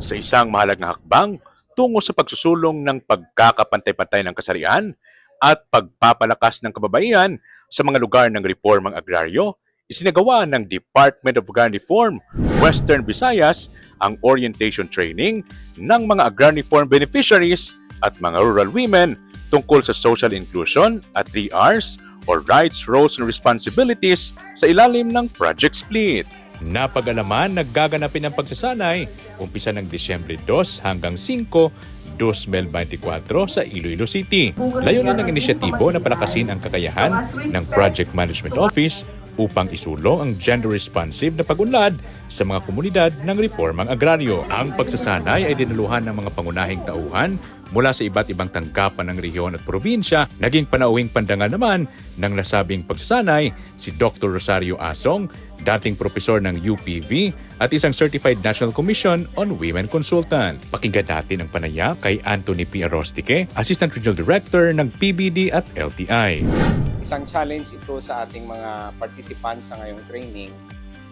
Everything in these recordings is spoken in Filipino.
sa isang mahalagang hakbang tungo sa pagsusulong ng pagkakapantay-pantay ng kasarian at pagpapalakas ng kababaihan sa mga lugar ng reformang agraryo, isinagawa ng Department of Agrarian Reform Western Visayas ang orientation training ng mga agrarian reform beneficiaries at mga rural women tungkol sa social inclusion at 3Rs or rights, roles, and responsibilities sa ilalim ng Project Split. Napag-alaman, naggaganapin ang pagsasanay umpisa ng Disyembre 2 hanggang 5, 2024 sa Iloilo City. Layunin ng inisyatibo na palakasin ang kakayahan ng Project Management Office upang isulong ang gender-responsive na pagunlad sa mga komunidad ng reformang agraryo. Ang pagsasanay ay dinaluhan ng mga pangunahing tauhan mula sa iba't ibang tanggapan ng rehiyon at probinsya. Naging panauhing pandangal naman ng nasabing pagsasanay si Dr. Rosario Asong, dating propesor ng UPV at isang Certified National Commission on Women Consultant. Pakinggan natin ang panaya kay Anthony P. Arostique, Assistant Regional Director ng PBD at LTI. Isang challenge ito sa ating mga participants sa ngayong training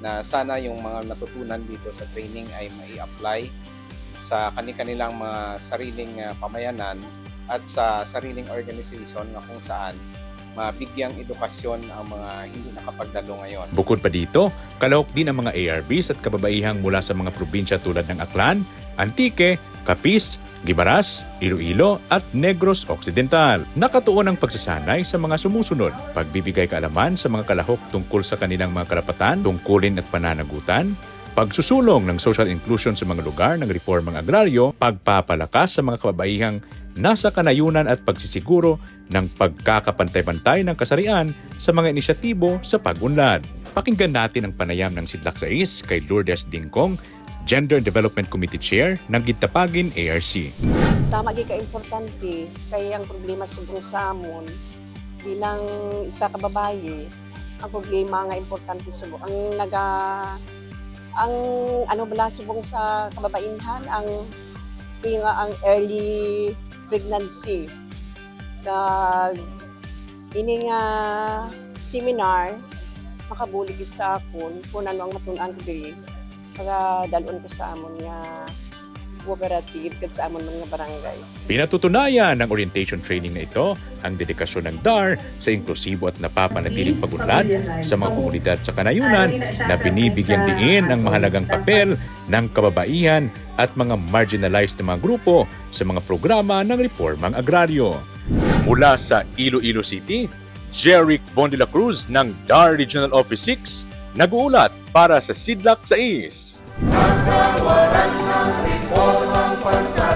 na sana yung mga natutunan dito sa training ay mai-apply sa kani-kanilang mga sariling uh, pamayanan at sa sariling organization na kung saan mabigyang edukasyon ang mga hindi nakapagdalo ngayon. Bukod pa dito, kalahok din ang mga ARBs at kababaihang mula sa mga probinsya tulad ng Aklan, Antique, Capiz, Gimaras, Iloilo at Negros Occidental. Nakatuon ang pagsasanay sa mga sumusunod. Pagbibigay kaalaman sa mga kalahok tungkol sa kanilang mga karapatan, tungkulin at pananagutan, pagsusulong ng social inclusion sa mga lugar ng reformang agraryo, pagpapalakas sa mga kababaihang nasa kanayunan at pagsisiguro ng pagkakapantay-pantay ng kasarian sa mga inisyatibo sa pag-unlad. Pakinggan natin ang panayam ng Sidlak Sais kay Lourdes Dingkong, Gender Development Committee Chair ng Gintapagin ARC. tama gi ka importante. Kay ang problema subong sa amon bilang isa ka babaye ang problema nga importante subong ang naga ang ano bala subong sa kababainhan ang tinga ang early pregnancy. Kag ini nga seminar makabuligid sa akon kung ano ang matun-an ko diri para dalon ko sa amon nga cooperative kat sa amon mga barangay. Pinatutunayan ng orientation training na ito ang dedikasyon ng DAR sa inklusibo at napapanatiling pagunlad sa mga komunidad sa kanayunan na binibigyang diin ang mahalagang papel ng kababaihan at mga marginalized na mga grupo sa mga programa ng reformang agraryo. Mula sa Iloilo City, Jeric Von de la Cruz ng DAR Regional Office 6 Nag-uulat para sa Sidlak sa Is. Nagawalan ng reformang pansa